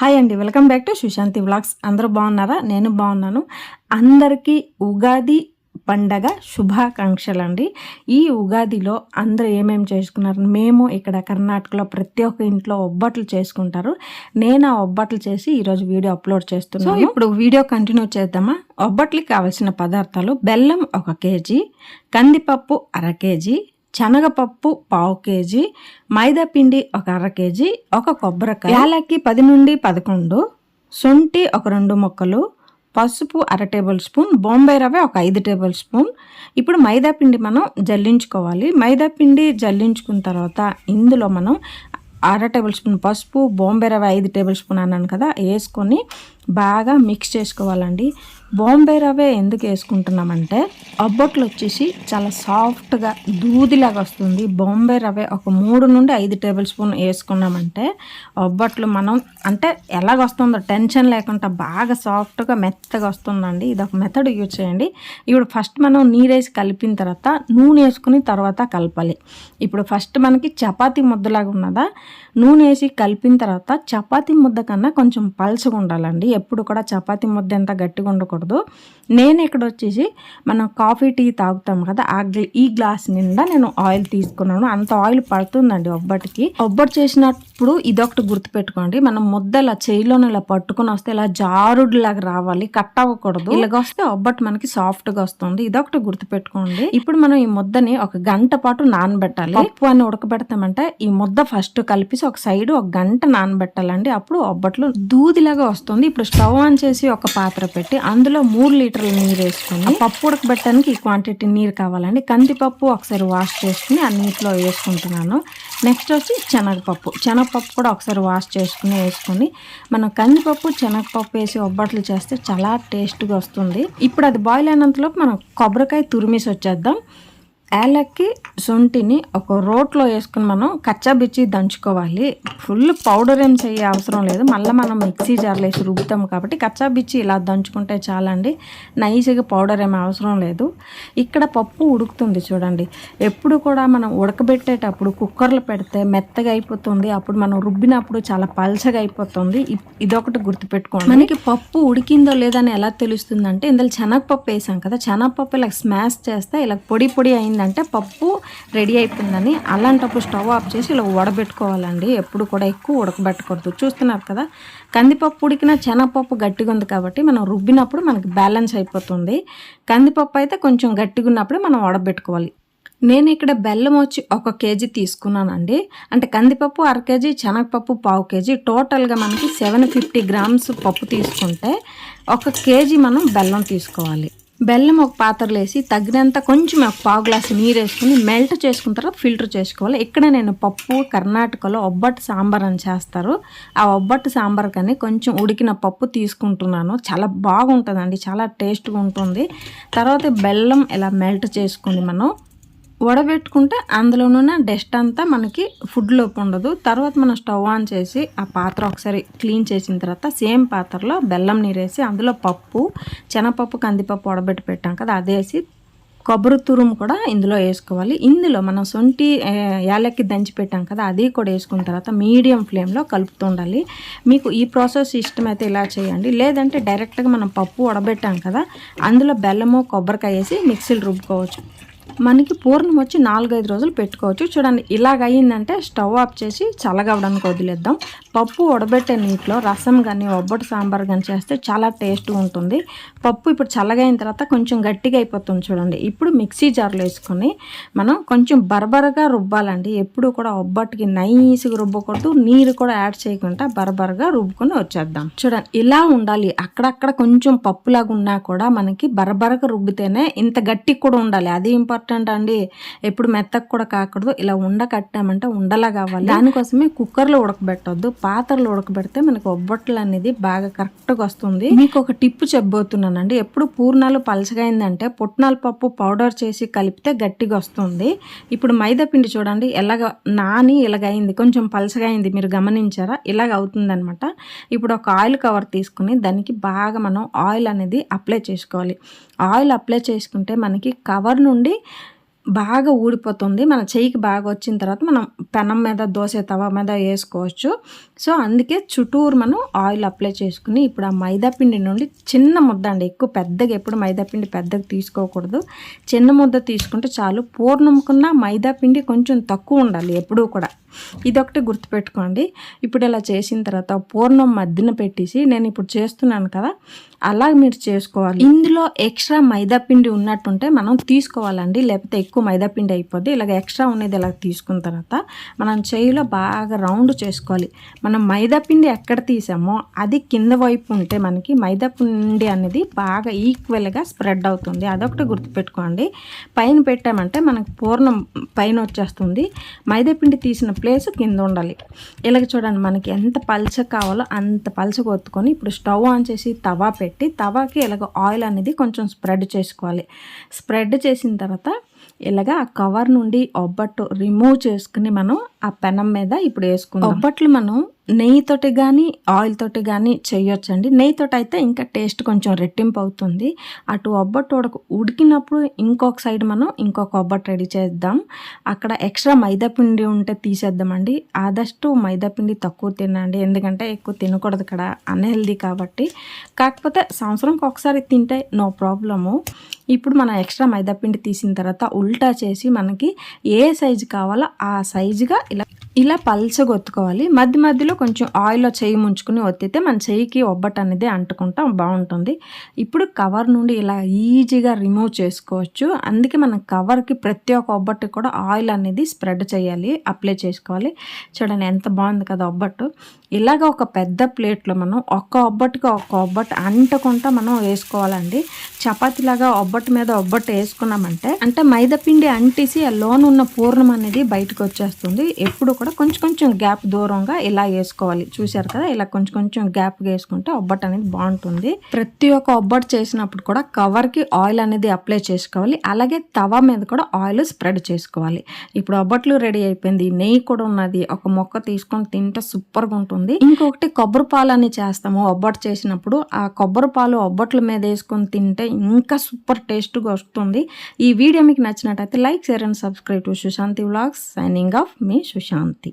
Hi అండి welcome back to Sushanti vlogs. అందరూ బాగున్నారా? నేను బాగున్నాను. అందరికీ ఉగాది పండగ శుభాకాంక్షలు అండి ఈ ఉగాదిలో అందరూ ఏమేమి చేసుకున్నారు? మేము ఇక్కడ కర్ణాటకలో ప్రతి ఒక్క ఇంట్లో ఒబ్బట్లు చేసుకుంటారు. నేను ఆ ఒబ్బట్లు చేసి ఈరోజు వీడియో అప్లోడ్ చేస్తున్నాను. ఇప్పుడు వీడియో కంటిన్యూ చేద్దామా? ఒబ్బట్లకి కావాల్సిన పదార్థాలు బెల్లం ఒక కేజీ కందిపప్పు అర కేజీ శనగపప్పు పావు కేజీ మైదా పిండి ఒక అర కేజీ ఒక కొబ్బరికాయ యాలక్కి పది నుండి పదకొండు శొంఠి ఒక రెండు ముక్కలు పసుపు అర టేబుల్ స్పూన్ బొంబాయి రవ్వ ఒక ఐదు టేబుల్ స్పూన్. ఇప్పుడు మైదా పిండి మనం జల్లించుకోవాలి. మైదా పిండి జల్లించుకున్న తర్వాత ఇందులో మనం అర టేబుల్ స్పూన్ పసుపు బొంబాయి రవ్వ ఐదు టేబుల్ స్పూన్ అన్నాను కదా వేసుకొని బాగా మిక్స్ చేసుకోవాలండి. బాంబే రవ్వ ఎందుకు వేసుకుంటున్నామంటే అబ్బట్లు వచ్చేసి చాలా సాఫ్ట్గా దూదిలాగా వస్తుంది. బాంబే రవ్వ ఒక మూడు నుండి ఐదు టేబుల్ స్పూన్ వేసుకున్నామంటే అబ్బట్లు మనం అంటే ఎలాగ వస్తుందో టెన్షన్ లేకుండా బాగా సాఫ్ట్గా మెత్తగా వస్తుందండి. ఇది ఒక మెథడ్ యూజ్ చేయండి. ఇప్పుడు ఫస్ట్ మనం నీరేసి కలిపిన తర్వాత నూనె వేసుకుని తర్వాత కలపాలి. ఇప్పుడు ఫస్ట్ మనకి చపాతీ ముద్దలాగా ఉన్నదా? నూనె వేసి కలిపిన తర్వాత చపాతీ ముద్ద కన్నా కొంచెం పల్చగా ఉండాలండి. ఎప్పుడు కూడా చపాతి ముద్ద ఎంత గట్టిగా ఉండకూడదు. నేను ఇక్కడ వచ్చేసి మనం కాఫీ టీ తాగుతాం కదా ఆ ఈ గ్లాస్ నిండా నేను ఆయిల్ తీసుకున్నాను. అంత ఆయిల్ పడుతుందండి ఒబ్బటికి. ఒబ్బటి చేసినప్పుడు ఇదొకటి గుర్తుపెట్టుకోండి. మనం ముద్ద ఇలా చేయిలోనే ఇలా పట్టుకుని వస్తే ఇలా జారుడులాగా రావాలి. కట్ అవ్వకూడదు. ఇలాగ వస్తే మనకి సాఫ్ట్గా వస్తుంది. ఇదొకటి గుర్తుపెట్టుకోండి. ఇప్పుడు మనం ఈ ముద్దని ఒక గంట పాటు నానబెట్టాలి. పప్పు అని ఉడకబెడతామంటే ఈ ముద్ద ఫస్ట్ కలిపేసి ఒక సైడ్ ఒక గంట నానబెట్టాలండి. అప్పుడు ఒబ్బట్లు దూదిలాగా వస్తుంది. ఇప్పుడు స్టవ్ ఆన్ చేసి ఒక పాత్ర పెట్టి అందులో మూడు లీటర్ల నీరు వేసుకుని పప్పు ఉడకబెట్టడానికి ఈ క్వాంటిటీ నీరు కావాలండి. కందిపప్పు ఒకసారి వాష్ చేసుకుని ఆ నీటిలో వేసుకుంటున్నాను. నెక్స్ట్ వచ్చి శనగపప్పు. శనగపప్పు కూడా ఒకసారి వాష్ చేసుకుని వేసుకొని మనం కందిపప్పు శనగపప్పు వేసి ఒబ్బట్లు చేస్తే చాలా టేస్ట్గా వస్తుంది. ఇప్పుడు అది బాయిల్ అయినంతలోపు మనం కొబ్బరికాయ తురిమేసి వచ్చేద్దాం. ఏలక్కి శొంఠిని ఒక రోట్లో వేసుకుని మనం కచ్చాబిచ్చి దంచుకోవాలి. ఫుల్ పౌడర్ ఏం చేయ అవసరం లేదు. మళ్ళీ మనం మిక్సీ జార్లో వేసి రుబ్బుతాం కాబట్టి కచ్చాబిచ్చి ఇలా దంచుకుంటే చాలండి. నైస్గా పౌడర్ ఏం అవసరం లేదు. ఇక్కడ పప్పు ఉడుకుతుంది చూడండి. ఎప్పుడు కూడా మనం ఉడకబెట్టేటప్పుడు కుక్కర్లో పెడితే మెత్తగా అయిపోతుంది. అప్పుడు మనం రుబ్బినప్పుడు చాలా పల్చగా అయిపోతుంది. ఇదొకటి గుర్తుపెట్టుకోండి. మనకి పప్పు ఉడికిందో లేదని ఎలా తెలుస్తుందంటే ఇందులో శనగపప్పు వేసాం కదా శనగపప్పు ఇలా స్మాష్ చేస్తే ఇలా పొడి పొడి అయింది అయిపోయిందంటే పప్పు రెడీ అయిపోయిందని అలాంటప్పుడు స్టవ్ ఆఫ్ చేసి ఇలా ఉడబెట్టుకోవాలండి ఎప్పుడు కూడా ఎక్కువ ఉడకబెట్టకూడదు. చూస్తున్నారు కదా కందిపప్పు ఉడికిన శనగపప్పు గట్టిగా ఉంది కాబట్టి మనం రుబ్బినప్పుడు మనకి బ్యాలెన్స్ అయిపోతుంది. కందిపప్పు అయితే కొంచెం గట్టిగా ఉన్నప్పుడే మనం ఉడబెట్టుకోవాలి నేను ఇక్కడ బెల్లం వచ్చి ఒక కేజీ తీసుకున్నానండి. అంటే కందిపప్పు అర కేజీ శనగపప్పు పావు కేజీ. టోటల్గా మనకి సెవెన్ ఫిఫ్టీ గ్రామ్స్ పప్పు తీసుకుంటే ఒక కేజీ మనం బెల్లం తీసుకోవాలి. బెల్లం ఒక పాత్రలో వేసి తగినంత కొంచెం ఒక పావు గ్లాసు నీరు వేసుకుని మెల్ట్ చేసుకున్న తర్వాత ఫిల్టర్ చేసుకోవాలి. ఇక్కడ నేను పప్పు కర్ణాటకలో ఒబ్బట్టు సాంబార్ అని చేస్తారు. ఆ ఒబ్బట్టు సాంబార్ కానీ కొంచెం ఉడికిన పప్పు తీసుకుంటున్నాను. చాలా బాగుంటుందండి చాలా టేస్ట్గా ఉంటుంది. తర్వాత బెల్లం ఇలా మెల్ట్ చేసుకుని మనం వడబెట్టుకుంటే అందులోనున్న డస్ట్ అంతా మనకి ఫుడ్లోపు ఉండదు. తర్వాత మనం స్టవ్ ఆన్ చేసి ఆ పాత్ర ఒకసారి క్లీన్ చేసిన తర్వాత సేమ్ పాత్రలో బెల్లం నీరేసి అందులో పప్పు శనగపప్పు కందిపప్పు వడబెట్టి పెట్టాం కదా అదేసి కొబ్బరి తురుము కూడా ఇందులో వేసుకోవాలి. ఇందులో మనం సొంటి యాలక్కి దంచి పెట్టాం కదా అది కూడా వేసుకున్న తర్వాత మీడియం ఫ్లేమ్లో కలుపుతూ ఉండాలి. మీకు ఈ ప్రాసెస్ ఇష్టమైతే ఇలా చేయండి. లేదంటే డైరెక్ట్గా మనం పప్పు వడబెట్టాం కదా అందులో బెల్లము కొబ్బరికాయ వేసి మిక్సీలు రుబ్బుకోవచ్చు. మనకి పూర్ణం వచ్చి నాలుగైదు రోజులు పెట్టుకోవచ్చు. చూడండి ఇలాగ అయ్యిందంటే స్టవ్ ఆఫ్ చేసి చల్లగవడానికి వదిలేద్దాం. పప్పు ఉడబెట్టే నీటిలో రసం కానీ ఒబ్బటి సాంబార్ కానీ చేస్తే చాలా టేస్ట్గా ఉంటుంది. పప్పు ఇప్పుడు చల్లగా అయిన తర్వాత కొంచెం గట్టిగా అయిపోతుంది చూడండి. ఇప్పుడు మిక్సీ జార్లో వేసుకొని మనం కొంచెం బరబరగా రుబ్బాలండి. ఎప్పుడు కూడా ఒబ్బటికి నైస్గా రుబ్బకూడదు. నీరు కూడా యాడ్ చేయకుండా బరబరగా రుబ్బుకొని వచ్చేద్దాం. చూడండి ఇలా ఉండాలి. అక్కడక్కడ కొంచెం పప్పులాగా ఉన్నా కూడా మనకి బరబరగా రుబ్బితేనే ఇంత గట్టి కూడా ఉండాలి. అది ఇంపార్టెంట్. ఇంపార్టెంట్ అండి. ఎప్పుడు మెత్తకు కూడా కాకూడదు. ఇలా ఉండ కట్టామంటే ఉండలా కావాలి. దానికోసమే కుక్కర్లో ఉడకబెట్టొద్దు. పాత్రలో ఉడకబెడితే మనకి ఒబ్బట్లు అనేది బాగా కరెక్ట్గా వస్తుంది. మీకు ఒక టిప్పు చెప్పబోతున్నానండి. ఎప్పుడు పూర్ణాలు పలచగైందంటే పుట్నాల పప్పు పౌడర్ చేసి కలిపితే గట్టిగా వస్తుంది. ఇప్పుడు మైదా పిండి చూడండి. ఎలాగ నాని ఇలాగైంది. కొంచెం పలసగా అయింది మీరు గమనించారా? ఇలాగ అవుతుంది అనమాట ఇప్పుడు ఒక ఆయిల్ కవర్ తీసుకుని దానికి బాగా మనం ఆయిల్ అనేది అప్లై చేసుకోవాలి. ఆయిల్ అప్లై చేసుకుంటే మనకి కవర్ నుండి బాగా ఊడిపోతుంది. మన చెయ్యికి బాగా వచ్చిన తర్వాత మనం పెనం మీద దోశ తవా మీద వేసుకోవచ్చు. సో అందుకే చుట్టూరు మనం ఆయిల్ అప్లై చేసుకుని ఇప్పుడు ఆ మైదా పిండి నుండి చిన్న ముద్ద అండి ఎక్కువ పెద్దగా ఎప్పుడు మైదా పిండి పెద్దగా తీసుకోకూడదు. చిన్న ముద్ద తీసుకుంటే చాలు. పూర్ణం కన్నా మైదా పిండి కొంచెం తక్కువ ఉండాలి ఎప్పుడూ కూడా. ఇదొకటి గుర్తుపెట్టుకోండి. ఇప్పుడు ఇలా చేసిన తర్వాత పూర్ణం మధ్యన పెట్టేసి నేను ఇప్పుడు చేస్తున్నాను కదా అలా మీరు చేసుకోవాలి. ఇందులో ఎక్స్ట్రా మైదా పిండి ఉన్నట్టుంటే మనం తీసుకోవాలండి. లేకపోతే ఎక్కువ మైదా పిండి అయిపోద్ది. ఇలాగ ఎక్స్ట్రా ఉన్నది ఇలా తీసుకున్న తర్వాత మనం చేయిలో బాగా రౌండ్ చేసుకోవాలి. మనం మైదా పిండి ఎక్కడ తీసామో అది కింద వైపు ఉంటే మనకి మైదా పిండి అనేది బాగా ఈక్వల్గా స్ప్రెడ్ అవుతుంది. అదొకటి గుర్తుపెట్టుకోండి. పైన పెట్టామంటే మనకు పూర్ణం పైన వచ్చేస్తుంది. మైదా పిండి తీసిన ప్లేస్ కింద ఉండాలి. ఇలాగ చూడండి మనకి ఎంత పల్చ కావాలో అంత పల్చ కొత్తుకొని ఇప్పుడు స్టవ్ ఆన్ చేసి తవా పెట్టి తవాకి ఇలాగ ఆయిల్ అనేది కొంచెం స్ప్రెడ్ చేసుకోవాలి. స్ప్రెడ్ చేసిన తర్వాత ఇలాగా ఆ కవర్ నుండి ఒబ్బట్టు రిమూవ్ చేసుకుని మనం ఆ పెనం మీద ఇప్పుడు వేసుకుందాం. ఒబ్బట్లు మనం నెయ్యితోటి కానీ ఆయిల్ తోటి కానీ చేయొచ్చండి. నెయ్యితోటి అయితే ఇంకా టేస్ట్ కొంచెం రెట్టింపు అవుతుంది. అటు ఒబ్బట్టు ఉడక ఉడికినప్పుడు ఇంకొక సైడ్ మనం ఇంకొక ఒబ్బట్టు రెడీ చేద్దాం. అక్కడ ఎక్స్ట్రా మైదాపిండి ఉంటే తీసేద్దామండి. ఆదಷ್ಟು మైదాపిండి తక్కువ తినండి. ఎందుకంటే ఎక్కువ తినకూడదు ఇక్కడ అన్హెల్దీ కాబట్టి. కాకపోతే సంవత్సరంకి ఒకసారి తింటే నో ప్రాబ్లము. ఇప్పుడు మనం ఎక్స్ట్రా మైదాపిండి తీసిన తర్వాత ఉల్టా చేసి మనకి ఏ సైజు కావాలో ఆ సైజుగా ఇలా ఇలా పల్చగా ఒత్తుకోవాలి. మధ్య మధ్యలో కొంచెం ఆయిల్లో చేయి ముంచుకుని ఒత్తితే మన చెయ్యికి ఒబ్బట్ అనేది అంటుకుంటా బాగుంటుంది. ఇప్పుడు కవర్ నుండి ఇలా ఈజీగా రిమూవ్ చేసుకోవచ్చు. అందుకే మనం కవర్కి ప్రతి ఒక్క ఒబ్బట్టు కూడా ఆయిల్ అనేది స్ప్రెడ్ చేయాలి అప్లై చేసుకోవాలి. చూడండి ఎంత బాగుంది కదా ఒబ్బట్టు. ఇలాగ ఒక పెద్ద ప్లేట్లో మనం ఒక్క ఒబ్బట్టుగా ఒక్క ఒబ్బట్టు అంటకుండా మనం వేసుకోవాలండి. చపాతీలాగా ఒబ్బట్టు మీద ఒబ్బట్టు వేసుకున్నామంటే అంటే మైదాపిండి అంటిసి అంటేసి ఆ లోన్ ఉన్న పూర్ణం అనేది బయటకు వచ్చేస్తుంది. ఎప్పుడు కూడా కొంచెం కొంచెం గ్యాప్ దూరంగా ఇలా వేసుకోవాలి. చూసారు కదా ఇలా కొంచెం కొంచెం గ్యాప్గా వేసుకుంటే ఒబ్బట్టు అనేది బాగుంటుంది. ప్రతి ఒక్క ఒబ్బట్టు చేసినప్పుడు కూడా కవర్కి ఆయిల్ అనేది అప్లై చేసుకోవాలి. అలాగే తవా మీద కూడా ఆయిల్ స్ప్రెడ్ చేసుకోవాలి. ఇప్పుడు ఒబ్బట్లు రెడీ అయిపోయింది. నెయ్యి కూడా ఉన్నది. ఒక మొక్క తీసుకొని తింటే సూపర్గా ఉంటుంది. ఇంకొకటి కొబ్బరి పాలు అని చేస్తాము. ఒబ్బట్టు చేసినప్పుడు ఆ కొబ్బరి పాలు ఒబ్బట్ల మీద వేసుకొని తింటే ఇంకా సూపర్ టేస్ట్గా వస్తుంది. ఈ వీడియో మీకు నచ్చినట్టయితే like share and subscribe to Sushanti vlogs. Signing off me Sushanti.